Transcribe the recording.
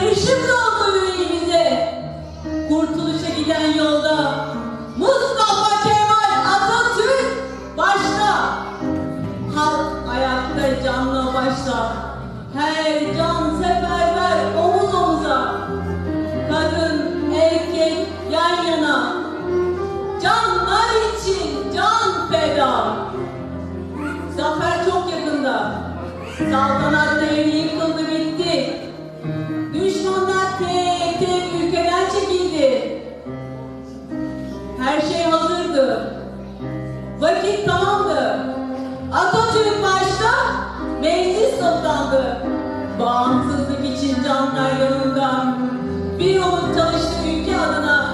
Bir doğdu yüreğimize. Kurtuluşa giden yolda Mustafa Kemal Atatürk başta. Halk ayakta canla başla. Her can seferber omuz omuza. Kadın, erkek yan yana. Canlar için can feda. Zafer çok yakında. Saltanat devri Bağımsızlık için canlar yanında. Bir umut çalıştı ülke adına.